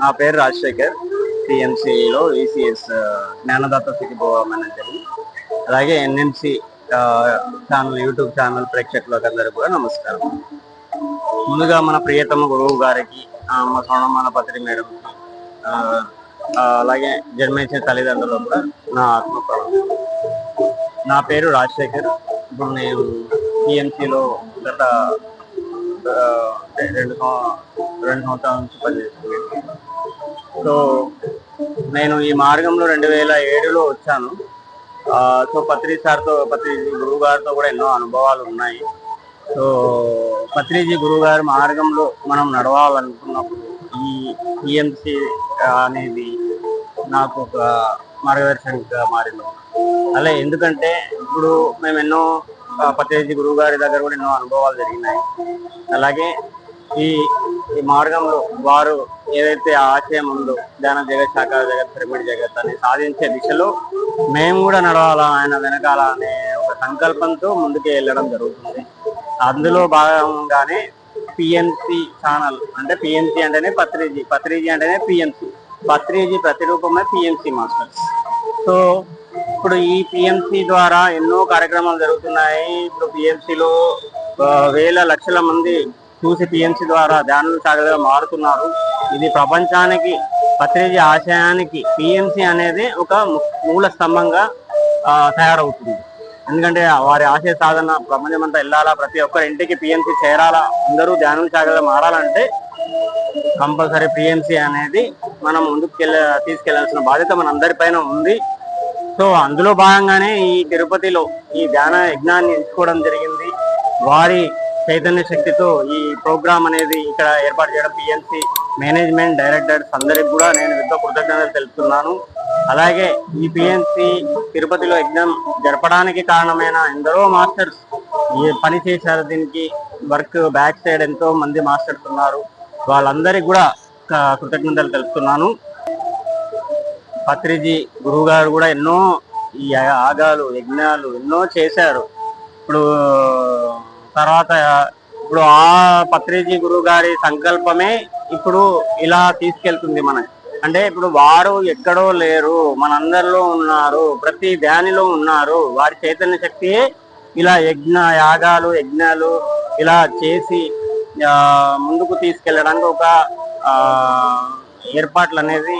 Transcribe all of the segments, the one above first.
నా పేరు రాజశేఖర్ టిఎంసీలో ఈసీఎస్ జ్ఞానదాత సికిబోవా మేనేజర్ అలాగే ఎన్ఎంసి ఛానల్ యూట్యూబ్ ఛానల్ ప్రేక్షకులకు అందరూ కూడా నమస్కారం. ముందుగా మన ప్రియతమ గురువు గారికి మా సోనమాన పత్రి మేడం అలాగే జన్మించిన తల్లిదండ్రులకు కూడా నా ఆత్మ నా పేరు రాజశేఖర్. ఇప్పుడు నేను టిఎంసీలో గత రెండు రెండు సంవత్సరాల నుంచి పనిచేస్తున్నాను సో నేను ఈ మార్గంలో రెండు వేల ఏడులో వచ్చాను. సో పత్రి సార్తో పత్రిజీ గురువు గారితో కూడా ఎన్నో అనుభవాలు ఉన్నాయి. సో పత్రిజీ గురువు గారి మార్గంలో మనం నడవాలనుకున్నప్పుడు ఈ టిఎంసి అనేది నాకు ఒక మార్గదర్శకంగా మారింది. అలా ఎందుకంటే ఇప్పుడు మేము ఎన్నో పత్రిజీ గురువు గారి దగ్గర కూడా ఎన్నో అనుభవాలు జరిగినాయి. అలాగే ఈ ఈ మార్గంలో వారు ఏదైతే ఆశయం ఉందో ధ్యాన జగత్ శాఖ జగత్ పిరమిడ్ జగత్ అని సాధించే దిశలో మేము కూడా నడవాలా ఆయన వెనకాల అనే ఒక సంకల్పంతో ముందుకు వెళ్ళడం జరుగుతుంది. అందులో భాగంగానే పిఎన్సి ఛానల్ అంటే పిఎన్సి అంటేనే పత్రిజీ పత్రిజీ అంటేనే పిఎన్సి పత్రిజీ ప్రతిరూపమే పిఎన్సి మాస్టర్స్ సో ఇప్పుడు ఈ పిఎంసి ద్వారా ఎన్నో కార్యక్రమాలు జరుగుతున్నాయి. ఇప్పుడు పిఎంసిలో వేల లక్షల మంది చూసి టీఎంసీ ద్వారా ధ్యానం సాగలుగా మారుతున్నారు. ఇది ప్రపంచానికి పత్రిజీ ఆశయానికి పిఎంసి అనేది ఒక ము- మూల స్తంభంగా తయారవుతుంది. ఎందుకంటే వారి ఆశయ సాధన ప్రపంచమంతా వెళ్ళాలా ప్రతి ఒక్కరి ఇంటికి పిఎంసి చేరాలా అందరూ ధ్యానం సాగలుగా మారాలంటే కంపల్సరీ పిఎంసి అనేది మనం ముందుకు తీసుకెళ్ళాల్సిన బాధ్యత మన అందరిపైన ఉంది. సో అందులో భాగంగానే ఈ తిరుపతిలో ఈ ధ్యాన యజ్ఞాన్ని ఎంచుకోవడం జరిగింది. వారి చైతన్య శక్తితో ఈ ప్రోగ్రామ్ అనేది ఇక్కడ ఏర్పాటు చేయడం పిఎన్సి మేనేజ్మెంట్ డైరెక్టర్స్ అందరికి కూడా నేను ఎంతో కృతజ్ఞతలు తెలుపుతున్నాను. అలాగే ఈ పిఎన్సి తిరుపతిలో ఎగ్జామ్ జరపడానికి కారణమైన ఎందరో మాస్టర్స్ ఈ పని చేశారు. దీనికి వర్క్ బ్యాక్ సైడ్ ఎంతో మంది మాస్టర్స్ ఉన్నారు. వాళ్ళందరికీ కూడా కృతజ్ఞతలు తెలుపుతున్నాను. పత్రిజీ గురువు గారు కూడా ఎన్నో ఈ యాగాలు యజ్ఞాలు ఎన్నో చేశారు. ఇప్పుడు తర్వాత ఇప్పుడు ఆ పత్రిజీ గురువు గారి సంకల్పమే ఇప్పుడు ఇలా తీసుకెళ్తుంది మన అంటే ఇప్పుడు వారు ఎక్కడో లేరు మనందరిలో ఉన్నారు ప్రతి ధ్యానిలో ఉన్నారు వారి చైతన్య శక్తి ఇలా యజ్ఞ యాగాలు యజ్ఞాలు ఇలా చేసి ముందుకు తీసుకెళ్ళడానికి ఒక ఏర్పాట్లు అనేది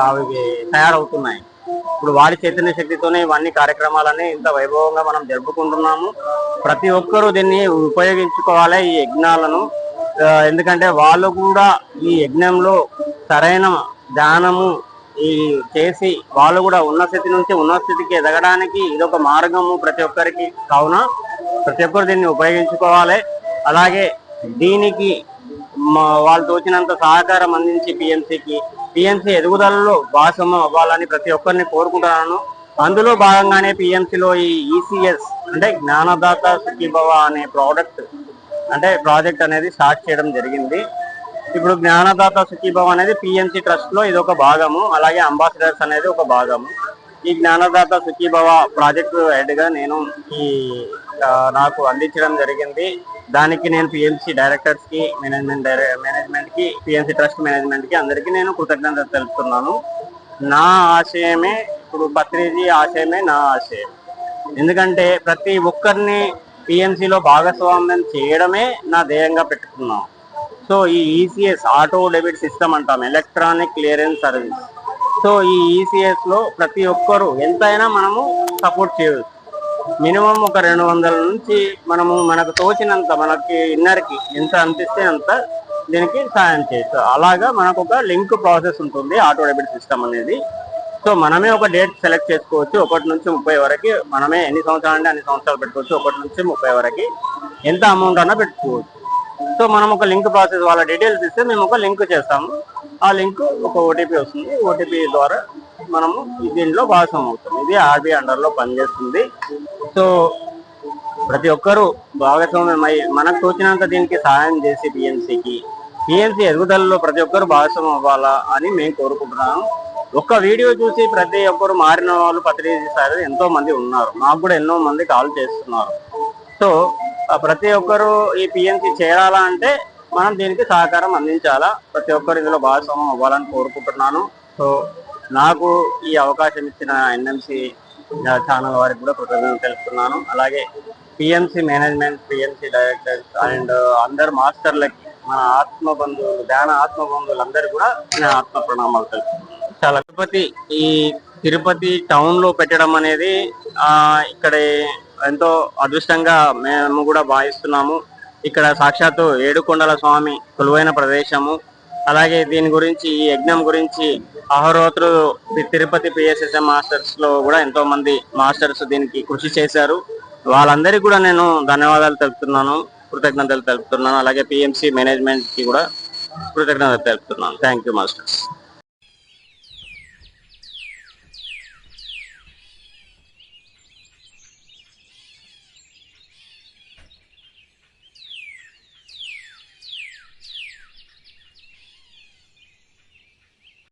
అవి తయారవుతున్నాయి. ఇప్పుడు వారి చైతన్య శక్తితోనే ఇవన్నీ కార్యక్రమాలన్నీ ఇంత వైభవంగా మనం జరుపుకుంటున్నాము. ప్రతి ఒక్కరూ దీన్ని ఉపయోగించుకోవాలి ఈ యజ్ఞాలను. ఎందుకంటే వాళ్ళు కూడా ఈ యజ్ఞంలో సరైన ధ్యానము ఈ చేసి వాళ్ళు కూడా ఉన్న స్థితి నుంచి ఉన్న స్థితికి ఎదగడానికి ఇదొక మార్గము ప్రతి ఒక్కరికి. కావున ప్రతి ఒక్కరు దీన్ని ఉపయోగించుకోవాలి. అలాగే దీనికి మా- వాళ్ళు తోచినంత సహకారం అందించి పిఎంసీకి పిఎంసీ ఎదుగుదలలో భాగస్వామ్యం అవ్వాలని ప్రతి ఒక్కరిని కోరుకుంటున్నాను. అందులో భాగంగానే పిఎంసీలో ఈ ఈసీఎస్ అంటే జ్ఞానదాత సుఖీభవ అనే ప్రోడక్ట్ అంటే ప్రాజెక్ట్ అనేది స్టార్ట్ చేయడం జరిగింది. ఇప్పుడు జ్ఞానదాత సుఖీభవ అనేది పిఎంసీ ట్రస్ట్లో ఇది ఒక భాగము అలాగే అంబాసిడర్స్ అనేది ఒక భాగము. ఈ జ్ఞానదాత సుఖీభవ ప్రాజెక్టు హెడ్గా నేను ఈ నాకు అందించడం జరిగింది. దానికి నేను పిఎంసి డైరెక్టర్స్కి మేనేజ్మెంట్ మేనేజ్మెంట్కి పిఎంసి ట్రస్ట్ మేనేజ్మెంట్కి అందరికీ నేను కృతజ్ఞత తెలుపుతున్నాను. నా ఆశయమే ఇప్పుడు పత్రిజీ ఆశయమే నా ఆశయం. ఎందుకంటే ప్రతి ఒక్కరిని పిఎంసిలో భాగస్వామ్యం చేయడమే నా ధ్యేయంగా పెట్టుకున్నాను సో ఈ ఈసీఎస్ ఆటో డెబిట్ సిస్టమ్ అంటాం ఎలక్ట్రానిక్ క్లియరెన్స్ సర్వీస్. సో ఈ ఈసీఎస్లో ప్రతి ఒక్కరు ఎంతైనా మనము సపోర్ట్ చేయవచ్చు. మినిమం ఒక రెండు వందల నుంచి మనము మనకు తోచినంత మనకి ఇన్నర్కి ఎంత అనిపిస్తే అంత దీనికి సాయం చేయొచ్చు. అలాగా మనకు ఒక లింక్ ప్రాసెస్ ఉంటుంది ఆటో డెబిట్ సిస్టమ్ అనేది. సో మనమే ఒక డేట్ సెలెక్ట్ చేసుకోవచ్చు ఒకటి నుంచి ముప్పై వరకు. మనమే ఎన్ని సంవత్సరాలు అంటే అన్ని సంవత్సరాలు పెట్టుకోవచ్చు ఒకటి నుంచి ముప్పై వరకు. ఎంత అమౌంట్ అన్నా పెట్టుకోవచ్చు. సో మనం ఒక లింక్ ప్రాసెస్ వాళ్ళ డీటెయిల్స్ ఇస్తే మేము ఒక లింక్ చేస్తాము. ఆ లింక్ ఒక ఓటీపీ వస్తుంది ఓటీపీ ద్వారా మనము దీనిలో దీంట్లో అవుతుంది. అవుతాం ఇది ఆర్బీఐ అండర్లో పనిచేస్తుంది. సో ప్రతి ఒక్కరూ భాగస్వామ్యం అయ్యి మనకు తోచినంత దీనికి సహాయం చేసి పిఎన్సికి పిఎన్సి ఎదుగుదలలో ప్రతి ఒక్కరు భాగస్వామ్యం అవ్వాలా అని మేము కోరుకుంటున్నాము. ఒక్క వీడియో చూసి ప్రతి ఒక్కరు మారిన వాళ్ళు పత్రిక ఎంతో మంది ఉన్నారు. మాకు కూడా ఎన్నో మంది కాల్ చేస్తున్నారు. సో ప్రతి ఒక్కరు ఈ పిఎన్సి చేరాలా అంటే మనం దీనికి సహకారం అందించాలా? ప్రతి ఒక్కరు ఇందులో భాగస్వామ్యం అవ్వాలని కోరుకుంటున్నాను. సో నాకు ఈ అవకాశం ఇచ్చిన ఎన్ఎంసి ఛానల్ వారికి కూడా కృతజ్ఞతలు తెలుపుతున్నాను. అలాగే PMC management PMC directors and అందరు మాస్టర్లకి మన ఆత్మ బంధువులు ధ్యాన ఆత్మ బంధువులందరూ కూడా నేను ఆత్మ ప్రణామాలు తెలుపుతున్నాను. చాలా తిరుపతి ఈ తిరుపతి టౌన్లో పెట్టడం అనేది ఇక్కడ ఎంతో అదృష్టంగా మేము కూడా భావిస్తున్నాము. ఇక్కడ సాక్షాత్తు ఏడుకొండల స్వామి కొలువైన ప్రదేశము. అలాగే దీని గురించి ఈ యజ్ఞం గురించి అహోరోత్రు తిరుపతి పిఎస్ఎస్ఎం మాస్టర్స్లో కూడా ఎంతో మంది మాస్టర్స్ దీనికి కృషి చేశారు. వాళ్ళందరికీ కూడా నేను ధన్యవాదాలు తెలుపుతున్నాను కృతజ్ఞతలు తెలుపుతున్నాను. అలాగే పిఎంసి మేనేజ్మెంట్కి కూడా కృతజ్ఞతలు తెలుపుతున్నాను. Thank you masters